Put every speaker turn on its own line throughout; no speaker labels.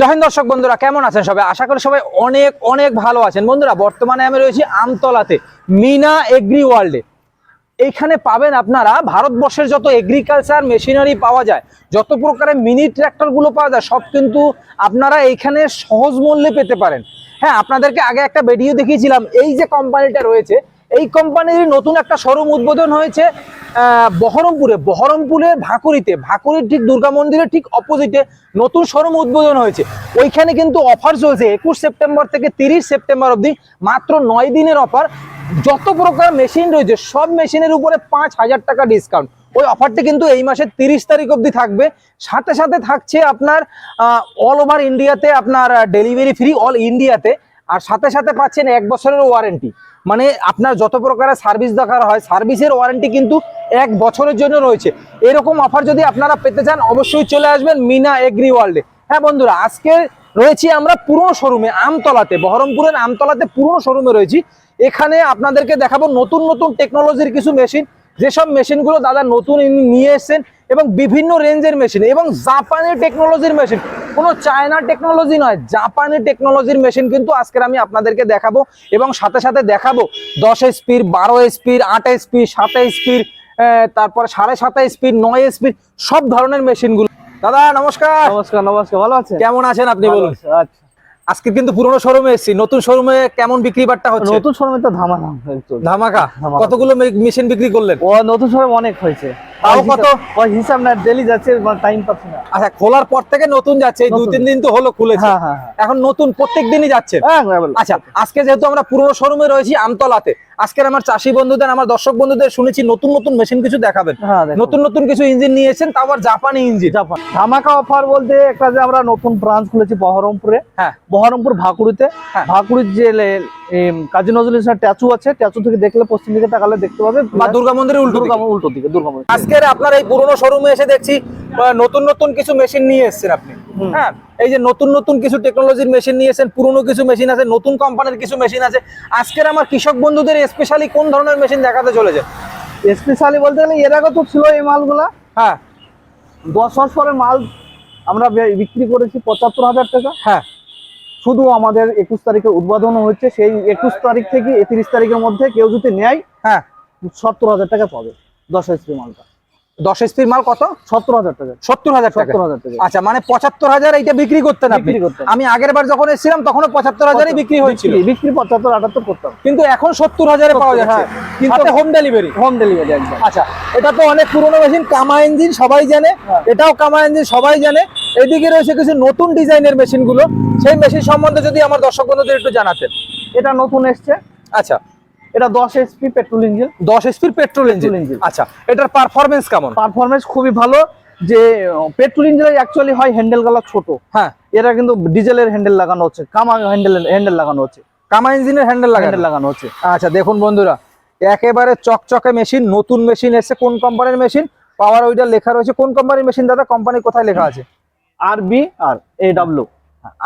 জহিন দর্শক বন্ধুরা, কেমন আছেন সবাই? আশা করি সবাই অনেক অনেক ভালো আছেন। বন্ধুরা, বর্তমানে আমি রয়েছি আমতলাতে, মিনা এগ্রি ওয়ার্ল্ডে। এইখানে পাবেন আপনারা ভারতবর্ষের যত এগ্রিকালচার মেশিনারি পাওয়া যায়, যত প্রকারের মিনি ট্র্যাক্টরগুলো পাওয়া যায়, সব কিন্তু আপনারা এইখানে সহজ মূল্যে পেতে পারেন। হ্যাঁ আপনাদেরকে আগে একটা ভিডিও দেখিয়েছিলাম, এই যে কোম্পানিটা রয়েছে এই কোম্পানির নতুন একটা শোরুম উদ্বোধন হয়েছে বহরমপুরে। বহরমপুরের ভাকুরিতে। ভাকুরির ঠিক দুর্গা মন্দিরের ঠিক অপোজিটে নতুন শোরুম উদ্বোধন হয়েছে। ওইখানে কিন্তু অফার চলছে একুশ সেপ্টেম্বর থেকে তিরিশ সেপ্টেম্বর অবধি, মাত্র নয় দিনের অফার যত প্রকার মেশিন রয়েছে, সব মেশিনের উপরে পাঁচ হাজার টাকা ডিসকাউন্ট ওই অফারটি কিন্তু এই মাসের তিরিশ তারিখ অবধি থাকবে। সাথে সাথে থাকছে আপনার অল ওভার ইন্ডিয়াতে আপনার ডেলিভারি ফ্রি অল ইন্ডিয়াতে আর সাথে সাথে পাচ্ছেন এক বছরের ওয়ারেন্টি মানে আপনার যত প্রকারের সার্ভিস দরকার হয় সার্ভিসের ওয়ারেন্টি কিন্তু এক বছরের জন্য রয়েছে। এরকম অফার যদি আপনারা পেতে চান, অবশ্যই চলে আসবেন মিনা এগ্রি ওয়ার্ল্ডে হ্যাঁ বন্ধুরা, আজকে রয়েছি আমরা পুরনো শোরুমে আমতলাতে, বহরমপুরের আমতলাতে পুরনো শোরুমে রয়েছি। এখানে আপনাদেরকে দেখাবো নতুন নতুন টেকনোলজির কিছু মেশিন যেসব মেশিনগুলো দাদা নতুন নিয়ে এসেছেন এবং বিভিন্ন রেঞ্জের মেশিন এবং জাপানি টেকনোলজির মেশিন কোনো চায়না টেকনোলজি নয় জাপানি টেকনোলজির মেশিন কিন্তু আজকের আমি আপনাদেরকে দেখাবো এবং সাথে সাথে দেখাবো দশ এসপির বারো এসপির আট এসপি সাত এসপির তারপরে সাড়ে সাত এসপির নয় এসপির সব ধরনের মেশিনগুলো দাদা নমস্কার।
নমস্কার নমস্কার ভালো আছেন?
কেমন আছেন আপনি বলুন?
আচ্ছা।
আজকে কিন্তু পুরোনো শোরুমে এসেছি। নতুন শোরুমে কেমন বিক্রি বাট্টা হচ্ছে?
নতুন শোরুমে তো ধামা ধাম
ধামাকা?
ধামাকা।
কতগুলো মেশিন বিক্রি করলেন?
ও নতুন শোরুম অনেক হয়েছে।
তাও কত?
ওই হিসাব না ডেলি যাচ্ছে মানে টাইম পাচ্ছে না।
আচ্ছা খোলার পর থেকে নতুন যাচ্ছে এই দুই তিন দিন তো হলো খুলেছে।
হ্যাঁ হ্যাঁ হ্যাঁ।
এখন নতুন প্রত্যেক দিনই যাচ্ছে।
হ্যাঁ,
আচ্ছা আজকে যেহেতু আমরা পুরনো শোরুমে রয়েছি আমতলাতে আজকের আমার চাষি বন্ধুদের আমার দর্শক বন্ধুদের শুনেছি নতুন নতুন মেশিন কিছু দেখাবেন।
হ্যাঁ
নতুন নতুন কিছু ইঞ্জিন নিয়েছেন তাও আবার জাপানি ইঞ্জিন
জাপান। ধামাকা অফার বলতে একটা যে আমরা নতুন ব্রাঞ্চ খুলেছি বহরমপুরে।
হ্যাঁ।
বহরমপুর ভাকুড়িতে।
হ্যাঁ।
ভাকুড়ির যে কাজী নজরুল ইসলাম ট্যাচু আছে ট্যাচু থেকে দেখলে পশ্চিম দিকে তাকালে দেখতে পাবে।
বা দুর্গা মন্দিরের উল্টো
দুর্গা উল্টো দিকে দুর্গা মন্দির।
আজকের আপনার এই পুরোনো শোরুমে এসে দেখছি নতুন নতুন কিছু মেশিন নিয়ে এসেছেন আপনি। হ্যাঁ এই যে নতুন নতুন কিছু টেকনোলজির মেশিন নিয়ে এসেছেন পুরনো কিছু মেশিন আছে নতুন কোম্পানির কিছু মেশিন আছে। আজকের আমার কৃষক বন্ধুদের স্পেশালি কোন ধরনের মেশিন দেখাতে চলেছে?
স্পেশালি বলতে গেলে এর আগে তো ছিল এই মালগুলা।
হ্যাঁ।
দশ মাস পরে মাল আমরা বিক্রি করেছি পঁচাত্তর হাজার টাকা।
হ্যাঁ।
শুধু আমাদের একুশ তারিখে উদ্বোধন হচ্ছে সেই একুশ তারিখ থেকে একত্রিশ তারিখের মধ্যে কেউ যদি নেয়
হ্যাঁ।
সত্তর হাজার টাকা পাবে দশ এসপি মালটা।
দশ এসপির মাল কত?
সত্তর হাজার টাকা।
সত্তর হাজার টাকা।
সত্তর হাজার টাকা।
আচ্ছা মানে পঁচাত্তর হাজার এইটা বিক্রি করতেন
বিক্রি করতেন।
আমি আগের বার যখন এসেছিলাম তখনও পঁচাত্তর হাজারই বিক্রি হয়েছিল।
বিক্রি- পঁচাত্তর আটাত্তর করতাম।
কিন্তু এখন সত্তর হাজারে পাওয়া যাচ্ছে
হ্যাঁ, কিন্তু-
হোম ডেলিভারি
হোম ডেলিভারি একদম।
আচ্ছা এটা তো অনেক পুরনো মেশিন কামা ইঞ্জিন সবাই জানে।
হ্যাঁ।
এটাও কামা ইঞ্জিন সবাই জানে। এদিকে রয়েছে কিছু নতুন ডিজাইনের মেশিনগুলো সেই মেশিন সম্বন্ধে যদি আমার দর্শক বন্ধুদের একটু জানাতেন।
এটা নতুন এসছে।
আচ্ছা
এটা দশ এসপি পেট্রোল ইঞ্জিন
দশ এসপির পেট্রোল ইঞ্জিন আচ্ছা এটার পারফরমেন্স কেমন?
পারফরমেন্স খুবই ভালো। যে পেট্রোল ইঞ্জিনের অ্যাকচুয়ালি হয় হ্যান্ডেলগুলো ছোট।
হ্যাঁ।
এরা কিন্তু ডিজেলের হ্যান্ডেল লাগানো হচ্ছে কামা হ্যান্ডেল হ্যান্ডেল লাগানো হচ্ছে।
কামা ইঞ্জিনের হ্যান্ডেল লাগানো?
হ্যান্ডেল লাগানো হচ্ছে।
আচ্ছা দেখুন বন্ধুরা একেবারে চকচকে মেশিন নতুন মেশিন এসে কোন কোম্পানির মেশিন পাওয়ার ওইটা লেখা রয়েছে। কোন কোম্পানির মেশিন দাদা? কোম্পানি কোথায় লেখা আছে?
আর বি আর এ ডাব্লিউ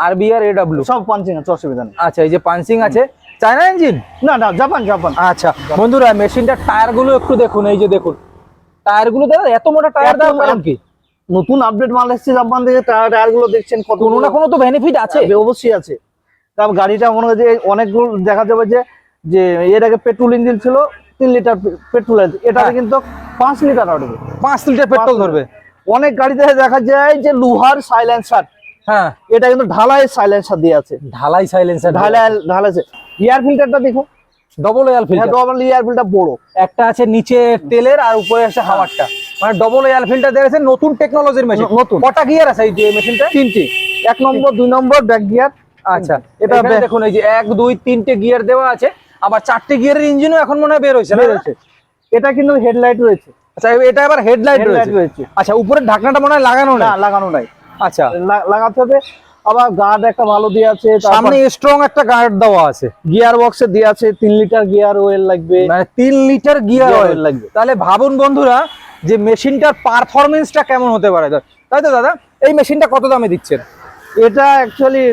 আরবি আর এডব্লিউ
সব পাঞ্চিং আছে অসুবিধা নেই।
আচ্ছা এই যে পাঞ্চিং আছে চায়না ইঞ্জিন?
না না জাপান জাপান।
আচ্ছা বন্ধুরা মেশিনটার টায়ারগুলো একটু দেখুন এই যে দেখুন। টায়ারগুলো দাদা এত মোটা টায়ার
মোটা-
কারণ কি?
নতুন আপডেট মাল এসেছে জাপান থেকে টায়ারগুলো দেখছেন কত
কোনো না কোনো তো বেনিফিট আছে।
আছে অবশ্যই আছে। কারণ গাড়িটা মনে হয় যে অনেকগুলো দেখা যাবে যে যে এর আগে পেট্রোল ইঞ্জিন ছিল তিন লিটার পেট্রোল এটাতে
হ্যাঁ।
কিন্তু পাঁচ লিটার উঠবে
পাঁচ লিটার পেট্রোল ধরবে।
অনেক গাড়িতে দেখা যায় যে লোহার সাইলেন্সার
হ্যাঁ।
এটা কিন্তু ঢালাই সাইলেন্সার দিয়ে আছে।
ঢালাই সাইলেন্সার
ঢালাই ঢালাই এয়ার ফিল্টারটা দেখো।
Double air filter
double air filter বড়।
একটা আছে নিচে তেলের আর উপরে আছে হাওয়ারটা। মানে ডবল এয়ার ফিল্টার আছে নতুন টেকনোলজির মেশিন
নতুন।
কটা গিয়ার আছে এই যে মেশিনটা
তিনটি। এক নম্বর দুই নম্বর ব্যাক গিয়ার
আচ্ছা
এটা
দেখুন এই যে এক দুই তিনটে গিয়ার দেওয়া আছে। আবার চারটে গিয়ারের ইঞ্জিনও এখন মনে হয় বের হয়েছে?
রয়েছে এটা কিন্তু হেডলাইট রয়েছে।
আচ্ছা এটা আবার হেডলাইট রয়েছে। আচ্ছা উপরের ঢাকনাটা মনে হয় লাগানো
না লাগানো নাই।
আচ্ছা।
লাগাতে হবে। আবার গার্ড একটা ভালো দিয়ে আছে
সামনে স্ট্রং একটা গার্ড দেওয়া আছে।
গিয়ার বক্সে দিয়ে আছে তিন লিটার গিয়ার ওয়েল লাগবে।
মানে তিন লিটার গিয়ার অয়েল
লাগবে।
তাহলে ভাবুন বন্ধুরা যে মেশিনটার পারফরমেন্সটা কেমন হতে পারে? তাই তো দাদা? এই মেশিনটা কত দামে দিচ্ছেন?
এটা অ্যাকচুয়ালি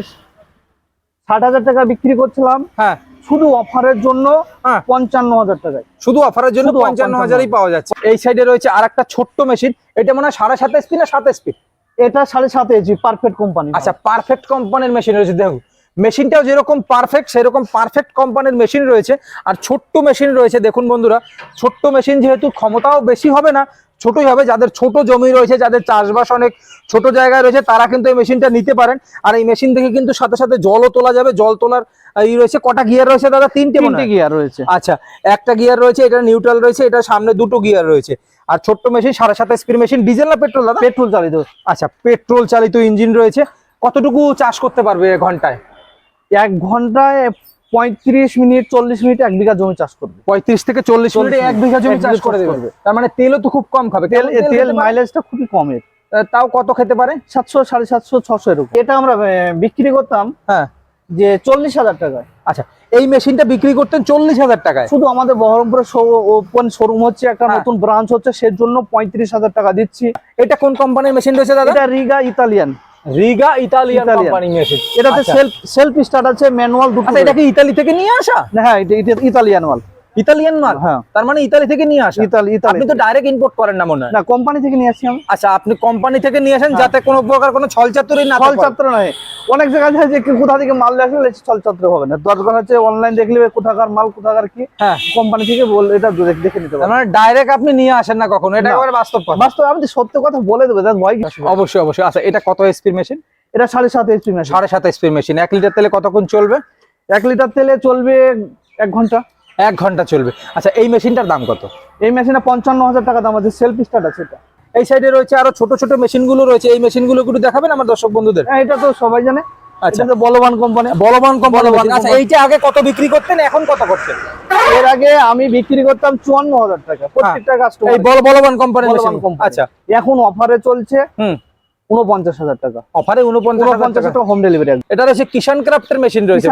ষাট হাজার টাকা বিক্রি করছিলাম।
হ্যাঁ।
শুধু অফারের জন্য
হ্যাঁ।
পঞ্চান্ন হাজার টাকায়।
শুধু অফারের জন্য পঞ্চান্ন হাজারই পাওয়া যাচ্ছে। এই সাইডে রয়েছে আর একটা ছোট্ট মেশিন এটা মনে হয় সাড়ে সাত এসপি না সাত এসপি
এটা সাড়ে সাত ইঞ্চি পারফেক্ট কোম্পানি
আচ্ছা পারফেক্ট কোম্পানির মেশিন রয়েছে, দেখো। মেশিনটাও যেরকম পারফেক্ট সেরকম পারফেক্ট কোম্পানির মেশিন রয়েছে। আর ছোট্ট মেশিন রয়েছে, দেখুন বন্ধুরা, ছোট্ট মেশিন যেহেতু ক্ষমতাও বেশি হবে না ছোটই হবে যাদের ছোট জমি রয়েছে যাদের চাষবাস অনেক ছোট জায়গায় রয়েছে তারা কিন্তু এই মেশিনটা নিতে পারেন। আর এই মেশিন থেকে কিন্তু সাথে সাথে জলও তোলা যাবে জল তোলার আহ, ই রয়েছে কটা গিয়ার রয়েছে দাদা? তিনটে
তিনটে গিয়ার রয়েছে।
আচ্ছা একটা গিয়ার রয়েছে এটা নিউট্রাল রয়েছে এটা সামনে দুটো গিয়ার রয়েছে। আর ছোট্ট মেশিন সাড়ে সাত স্পিড মেশিন ডিজেল না পেট্রোল দাদা?
পেট্রোল চালিত।
আচ্ছা পেট্রোল চালিত ইঞ্জিন রয়েছে। কতটুকু চাষ করতে পারবে ঘন্টায়?
এক ঘন্টায় পঁয়ত্রিশ মিনিট চল্লিশ মিনিট এক বিঘা জমি চাষ করবে।
পঁয়ত্রিশ থেকে চল্লিশ
40
মিনিটে এক বিঘা জমি চাষ করে দেবে। তার মানে তেলও তো খুব কম খাবে।
তেল তেল? মাইলেজটা খুবই কমের
আহ, তাও কত খেতে পারে?
সাতশো সাড়ে সাতশো ছশো এরকম। এটা আমরা বিক্রি করতাম
হ্যাঁ।
যে চল্লিশ হাজার টাকায়।
আচ্ছা এই মেশিনটা বিক্রি করতেন চল্লিশ হাজার টাকায়?
শুধু আমাদের বহরমপুরে ওপেন শোরুম হচ্ছে একটা
হ্যাঁ।
নতুন ব্রাঞ্চ হচ্ছে সেজন্য পঁয়ত্রিশ হাজার টাকা দিচ্ছি।
এটা কোন কোম্পানির মেশিন রয়েছে দাদা?
Riga Italian.
Riga Italian. Company machine
এটাতে। সেলফ সেলফ স্টার্ট আছে ম্যানুয়াল দুটো
আচ্ছা এটা কি ইতালি থেকে নিয়ে আসা
হ্যাঁ এটা ইতালিয়ান মাল
ইতালিয়ান মাল?
হ্যাঁ।
তার মানে ইতালি থেকে নিয়ে আসা?
ইতালি ইতালি
আপনি তো ডাইরেক্ট ইম্পোর্ট করেন না মনে হয়।
না কোম্পানি থেকে নিয়ে আসছি আমি।
আচ্ছা আপনি কোম্পানি থেকে নিয়ে আসেন
হ্যাঁ।
যাতে কোনো প্রকার কোনো ছলচাতুরি না
নয়। অনেক যায় যে কোথা থেকে মাল আসলে হবে না। দরকার হচ্ছে অনলাইন দেখলে কোথাকার মাল কোথাকার কি
হ্যাঁ।
কোম্পানি থেকে বল এটা দেখে নিতে
তার
পারবে।
মানে ডাইরেক্ট আপনি নিয়ে আসেন না কখনো এটা। একেবারে বাস্তব কথা।
বাস্তবে আমি সত্য কথা বলে দেবো দেখ ভয়
অবশ্যই অবশ্যই। আচ্ছা এটা কত এসপির মেশিন
এটা সাড়ে সাত এইচপি মেশিন
সাড়ে সাত এসপির মেশিন এক লিটার তেলে কতক্ষণ চলবে?
এক লিটার তেলে চলবে এক ঘণ্টা।
এক ঘণ্টা চলবে। আচ্ছা এই মেশিনটার দাম কত?
এই মেশিনে পঞ্চান্ন হাজার টাকা দাম আছে সেলফ স্টার্ট আছে এটা।
এই সাইডে রয়েছে আরও ছোট ছোট মেশিনগুলো রয়েছে। এই মেশিনগুলো একটু দেখাবেন আমার দর্শক বন্ধুদের?
হ্যাঁ এটা তো সবাই জানে।
আচ্ছা।
বলবান কোম্পানি
বলবান কোম্পানি
বলবান
আচ্ছা এইটা আগে কত বিক্রি করতেন এখন কত করতেন
এর আগে আমি বিক্রি করতাম চুয়ান্ন হাজার টাকা প্রত্যেকটা কাস্টমার
বল বলবান
কোম্পানি
আচ্ছা।
এখন অফারে চলছে উনপঞ্চাশ হাজার টাকা।
অফারে উনপঞ্চাশ
টাকা। হোম ডেলিভারি
এটা হচ্ছে কিষান ক্রাফটের মেশিন রয়েছে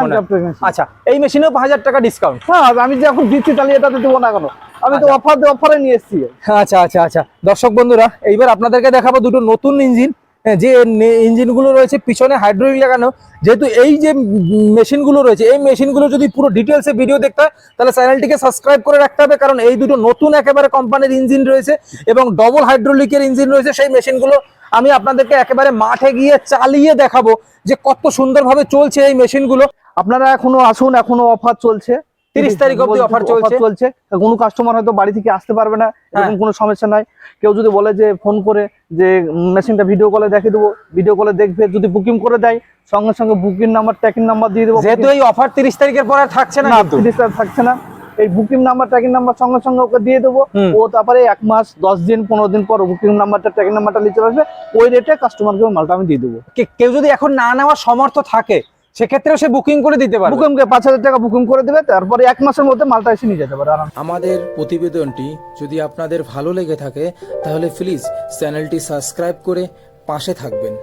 আচ্ছা এই মেশিনেও হাজার টাকা ডিসকাউন্ট
হ্যাঁ আমি যখন দিচ্ছি তাহলে এটাতে দেবো না কেন? আমি তো অফার অফারে নিয়ে এসেছি।
আচ্ছা আচ্ছা আচ্ছা। দর্শক বন্ধুরা এইবার আপনাদেরকে দেখাবো দুটো নতুন ইঞ্জিন যে ইঞ্জিনগুলো রয়েছে, পিছনে হাইড্রোলিক লাগানো, যেহেতু এই যে মেশিনগুলো রয়েছে, এই মেশিনগুলো যদি পুরো ডিটেলসে ভিডিও দেখতে হয়, তাহলে চ্যানেলটিকে সাবস্ক্রাইব করে রাখতে হবে, কারণ এই দুটো নতুন একেবারে কোম্পানির ইঞ্জিন রয়েছে এবং ডবল হাইড্রোলিকের ইঞ্জিন রয়েছে, সেই মেশিনগুলো আমি আপনাদেরকে একেবারে মাঠে গিয়ে চালিয়ে দেখাবো যে কত সুন্দরভাবে চলছে এই মেশিনগুলো
আপনারা এখনও আসুন, এখনও অফার চলছে।
30 তারিখ অবধি অফার চলছে।
চলছে। কোনো কাস্টমার হয়তো বাড়ি থেকে আসতে পারবে না এরকম
হ্যাঁ।
কোনো সমস্যা নাই। কেউ যদি বলে যে ফোন করে যে মেশিনটা ভিডিও কলে দেখিয়ে দেবো ভিডিও কলে দেখবে যদি বুকিং করে দেয় সঙ্গে সঙ্গে বুকিং নাম্বার ট্র্যাকিং নাম্বার দিয়ে দেবো।
যেহেতু এই অফার তিরিশ তারিখের পরে থাকছে না
তিরিশ টাকা থাকছে না। এই বুকিং নাম্বার ট্র্যাকিং নাম্বার সঙ্গে সঙ্গে ওকে দিয়ে দেবো। ও তারপরে এক মাস দশ দিন পনেরো দিন পর বুকিং নাম্বারটা ট্র্যাকিং নাম্বারটা নিচে আসবে। ওই রেটে কাস্টমারকে মালটা আমি দিয়ে দেবো।
কেউ যদি এখন না নেওয়ার সমর্থ থাকে সেক্ষেত্রেও সে বুকিং করে দিতে পারে
বুকিং পাঁচ হাজার টাকা বুকিং করে দেবে তারপরে এক মাসের মধ্যে মালটা এসে নিয়ে যেতে পারে
আমাদের প্রতিবেদনটি যদি আপনাদের ভালো লেগে থাকে তাহলে প্লিজ চ্যানেলটি সাবস্ক্রাইব করে পাশে থাকবেন।